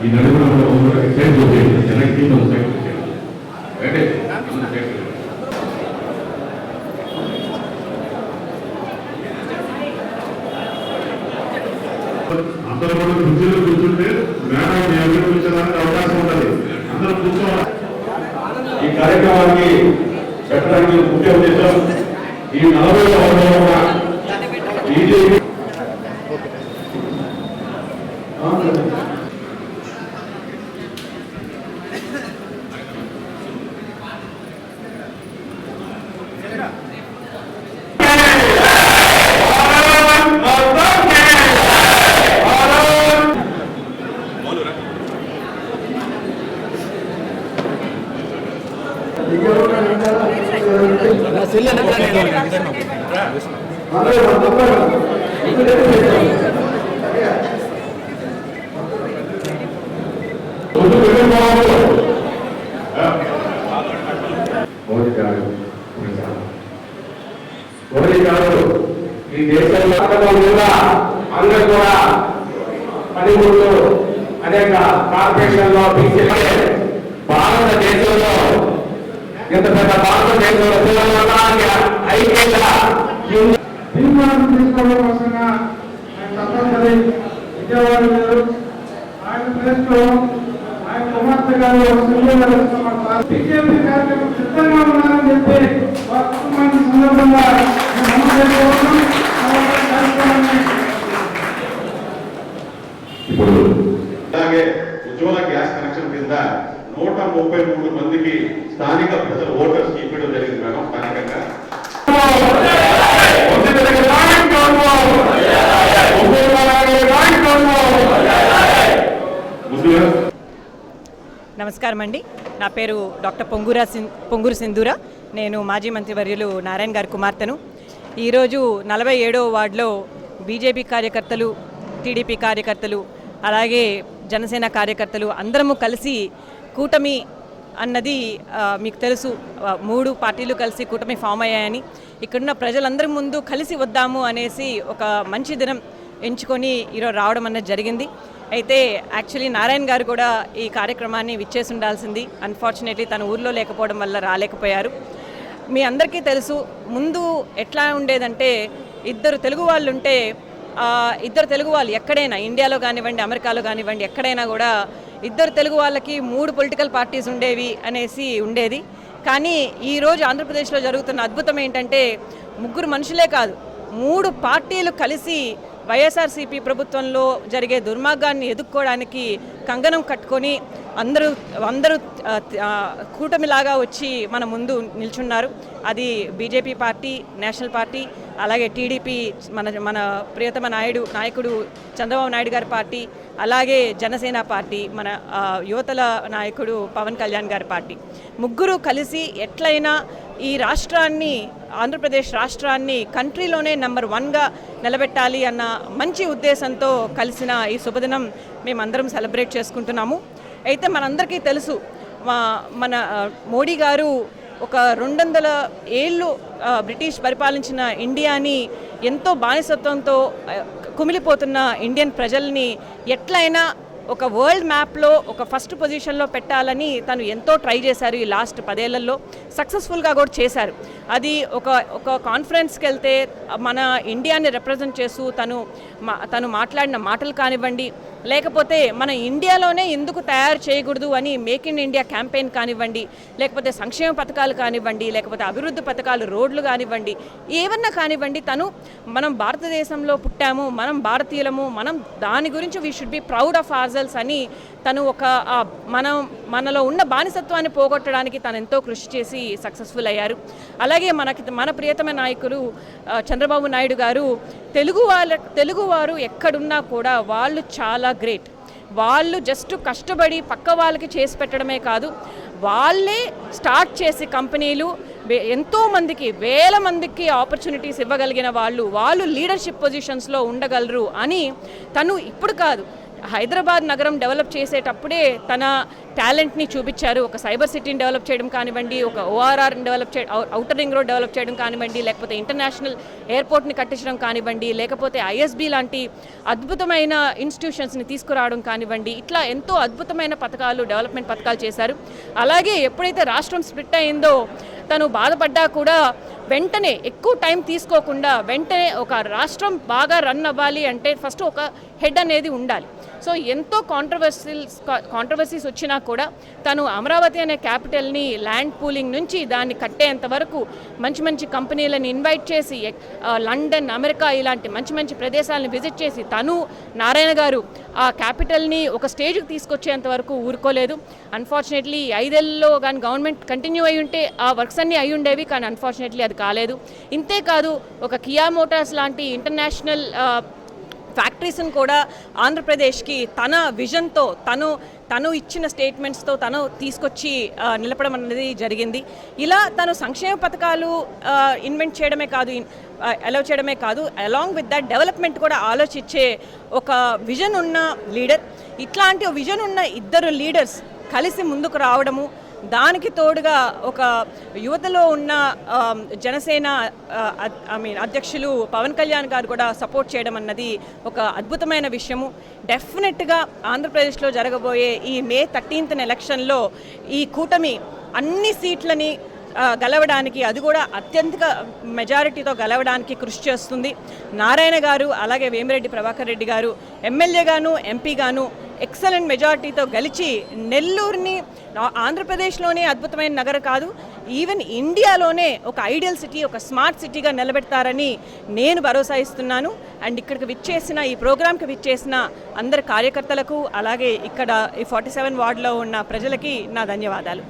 ఈ నలుగురు సైడ్ వచ్చేయండి వెనక్కి ఒక సైడ్ అంటే అందరూ కూడా కుర్చీలో కూర్చుంటే మేడం మీ అందరూ కూర్చోడానికి అవకాశం ఉండదు అందరూ కూర్చోవాలి. ఈ కార్యక్రమానికి చెప్పడానికి ముఖ్య ఉద్దేశం ఈ నలభై సంవత్సరాలు మోడీ గారు మోడీ గారు ఈ దేశంలో అందరూ కూడా పనిముట్లు అనేక కార్పొరేషన్లో బీసీలే భారతదేశంలో ఇంత పెద్ద భారతదేశంలో తెలంగాణ ఐక్యత తీర్మానం తీసుకోవడం ఆయన తప్పనిసరి విజయవాడ గారు ఆయన ప్లేస్లో ఆయన కుమార్తె గారు బీజేపీ కార్యక్రమం సిద్ధంగా ఉన్నారని చెప్పి వారి కుటుంబానికి సందర్భంగా మేము నమోదు చేసుకోవడం కార్యక్రమాన్ని ఇప్పుడు అలాగే ఉజ్వల గ్యాస్ కనెక్షన్ కింద నూట ముప్పై మూడు మందికి స్థానిక ప్రజలు ఓటర్స్ ఇవ్వడం జరిగింది మేడం స్థానికంగా. నమస్కారం అండి. నా పేరు డాక్టర్ పొంగూరా పొంగూరు సింధూర. నేను మాజీ మంత్రివర్యులు నారాయణ గారి కుమార్తెను. ఈరోజు నలభై ఏడవ వార్డులో బీజేపీ కార్యకర్తలు టీడీపీ కార్యకర్తలు అలాగే జనసేన కార్యకర్తలు అందరము కలిసి కూటమి అన్నది మీకు తెలుసు. మూడు పార్టీలు కలిసి కూటమి ఫామ్ అయ్యాయని. ఇక్కడున్న ప్రజలందరి ముందు కలిసి వద్దాము అనేసి ఒక మంచి దినం ఎంచుకొని ఈరోజు రావడం అన్నది జరిగింది. అయితే యాక్చువల్లీ నారాయణ గారు కూడా ఈ కార్యక్రమాన్ని విచ్చేసి ఉండాల్సింది అన్ఫార్చునేట్లీ తన ఊర్లో లేకపోవడం వల్ల రాలేకపోయారు. మీ అందరికీ తెలుసు ముందు ఎట్లా ఉండేదంటే ఇద్దరు తెలుగు వాళ్ళు ఉంటే ఇద్దరు తెలుగు వాళ్ళు ఎక్కడైనా ఇండియాలో కానివ్వండి అమెరికాలో కానివ్వండి ఎక్కడైనా కూడా ఇద్దరు తెలుగు వాళ్ళకి మూడు పొలిటికల్ పార్టీస్ ఉండేవి అనేసి ఉండేది. కానీ ఈరోజు ఆంధ్రప్రదేశ్లో జరుగుతున్న అద్భుతం ఏంటంటే ముగ్గురు మనుషులే కాదు మూడు పార్టీలు కలిసి వైఎస్ఆర్సీపీ ప్రభుత్వంలో జరిగే దుర్మార్గాన్ని ఎదుర్కోవడానికి కంగనం కట్టుకొని అందరూ అందరూ కూటమిలాగా వచ్చి మన ముందు నిల్చున్నారు. అది బీజేపీ పార్టీ నేషనల్ పార్టీ అలాగే టీడీపీ మన మన ప్రియతమ నాయుడు నాయకుడు చంద్రబాబు నాయుడు గారి పార్టీ అలాగే జనసేన పార్టీ మన యువతల నాయకుడు పవన్ కళ్యాణ్ గారి పార్టీ. ముగ్గురు కలిసి ఎట్లయినా ఈ రాష్ట్రాన్ని ఆంధ్రప్రదేశ్ రాష్ట్రాన్ని కంట్రీలోనే నెంబర్ వన్గా నిలబెట్టాలి అన్న మంచి ఉద్దేశంతో కలిసిన ఈ శుభదినం మేమందరం సెలబ్రేట్ చేసుకుంటున్నాము. అయితే మనందరికీ తెలుసు మా- మన మోడీ గారు ఒక రెండు వందల ఏళ్ళు బ్రిటిష్ పరిపాలించిన ఇండియాని ఎంతో బానిసత్వంతో కుమిలిపోతున్న ఇండియన్ ప్రజల్ని ఎట్లయినా ఒక వరల్డ్ మ్యాప్లో ఒక ఫస్ట్ పొజిషన్లో పెట్టాలని తను ఎంతో ట్రై చేశారు ఈ లాస్ట్ పదేళ్ళలో. సక్సెస్ఫుల్గా కూడా చేశారు. అది ఒక ఒక కాన్ఫరెన్స్కి వెళ్తే మన ఇండియాని రిప్రజెంట్ చేస్తూ తను మా- తను మాట్లాడిన మాటలు కానివ్వండి లేకపోతే మన ఇండియాలోనే ఎందుకు తయారు చేయకూడదు అని మేక్ ఇన్ ఇండియా క్యాంపెయిన్ కానివ్వండి లేకపోతే సంక్షేమ పథకాలు కానివ్వండి లేకపోతే అభివృద్ధి పథకాలు రోడ్లు కానివ్వండి ఏమన్నా కానివ్వండి తను మనం భారతదేశంలో పుట్టాము మనం భారతీయులము మనం దాని గురించి we should be proud of ourselves అని తను ఒక మనం మనలో ఉన్న బానిసత్వాన్ని పోగొట్టడానికి తను ఎంతో కృషి చేసి సక్సెస్ఫుల్ అయ్యారు. అలాగే మనకి మన ప్రియతమ నాయకులు చంద్రబాబు నాయుడు గారు తెలుగు వాళ్ళ తెలుగువారు ఎక్కడున్నా కూడా వాళ్ళు చాలా గ్రేట్. వాళ్ళు జస్ట్ కష్టపడి పక్క వాళ్ళకి చేసి పెట్టడమే కాదు వాళ్ళే స్టార్ట్ చేసి కంపెనీలు ఎంతోమందికి ఎంతో మందికి వేల మందికి ఆపర్చునిటీస్ ఇవ్వగలిగిన వాళ్ళు వాళ్ళు లీడర్షిప్ పొజిషన్స్లో ఉండగలరు అని తను ఇప్పుడు కాదు హైదరాబాద్ నగరం డెవలప్ చేసేటప్పుడే తన టాలెంట్ని చూపించారు. ఒక సైబర్ సిటీని డెవలప్ చేయడం కానివ్వండి ఒక ఓఆర్ఆర్ డెవలప్ చే అవుటర్ రింగ్ రోడ్ డెవలప్ చేయడం కానివ్వండి లేకపోతే ఇంటర్నేషనల్ ఎయిర్పోర్ట్ని కట్టించడం కానివ్వండి లేకపోతే ఐఎస్బి లాంటి అద్భుతమైన ఇన్స్టిట్యూషన్స్ని తీసుకురావడం కానివ్వండి ఇట్లా ఎంతో అద్భుతమైన పథకాలు డెవలప్మెంట్ పథకాలు చేశారు. అలాగే ఎప్పుడైతే రాష్ట్రం స్ప్లిట్ అయిందో తను బాధపడ్డా కూడా వెంటనే ఎక్కువ టైం తీసుకోకుండా వెంటనే ఒక రాష్ట్రం బాగా రన్ అవ్వాలి అంటే ఫస్ట్ ఒక హెడ్ అనేది ఉండాలి. సో ఎంతో కాంట్రవర్సీస్ కాంట్రవర్సీస్ వచ్చినా కూడా తను అమరావతి అనే క్యాపిటల్ని ల్యాండ్ పూలింగ్ నుంచి దాన్ని కట్టేంత వరకు మంచి మంచి కంపెనీలను ఇన్వైట్ చేసి లండన్ అమెరికా ఇలాంటి మంచి మంచి ప్రదేశాలను విజిట్ చేసి తను నారాయణ గారు ఆ క్యాపిటల్ని ఒక స్టేజ్కి తీసుకొచ్చేంత వరకు ఊరుకోలేదు. అన్ఫార్చునేట్లీ ఐదేళ్ళలో కానీ గవర్నమెంట్ కంటిన్యూ అయి ఉంటే ఆ వర్క్స్ అన్నీ అయి ఉండేవి కానీ అన్ఫార్చునేట్లీ అది కాలేదు. ఇంతే కాదు ఒక కియా మోటార్స్ లాంటి ఇంటర్నేషనల్ ఫ్యాక్టరీస్ని కూడా ఆంధ్రప్రదేశ్కి తన విజన్తో తను తను ఇచ్చిన స్టేట్మెంట్స్తో తను తీసుకొచ్చి నిలపడం అనేది జరిగింది. ఇలా తను సంక్షేమ పథకాలు ఇన్వెంట్ చేయడమే కాదు అలౌ చేయడమే కాదు అలాంగ్ విత్ దట్ డెవలప్మెంట్ కూడా ఆలోచించే ఒక విజన్ ఉన్న లీడర్ ఇట్లాంటి విజన్ ఉన్న ఇద్దరు లీడర్స్ కలిసి ముందుకు రావడము దానికి తోడుగా ఒక యువతలో ఉన్న జనసేన ఐ మీన్ అధ్యక్షులు పవన్ కళ్యాణ్ గారు కూడా సపోర్ట్ చేయడం అన్నది ఒక అద్భుతమైన విషయము. డెఫినెట్గా ఆంధ్రప్రదేశ్లో జరగబోయే ఈ మే థర్టీన్త్ ఎలక్షన్లో ఈ కూటమి అన్ని సీట్లని గెలవడానికి అది కూడా అత్యంత మెజారిటీతో గెలవడానికి కృషి చేస్తుంది. నారాయణ గారు అలాగే వేమిరెడ్డి ప్రభాకర్ రెడ్డి గారు ఎమ్మెల్యేగాను ఎంపీగాను ఎక్సలెంట్ మెజారిటీతో గెలిచి నెల్లూరుని ఆంధ్రప్రదేశ్లోనే అద్భుతమైన నగరం కాదు ఈవెన్ ఇండియాలోనే ఒక ఐడియల్ సిటీ ఒక స్మార్ట్ సిటీగా నిలబెడతారని నేను భరోసా ఇస్తున్నాను. అండ్ ఇక్కడికి విచ్చేసిన ఈ ప్రోగ్రామ్కి విచ్చేసిన అందరి కార్యకర్తలకు అలాగే ఇక్కడ ఈ ఫార్టీ సెవెన్ వార్డులో ఉన్న ప్రజలకి నా ధన్యవాదాలు.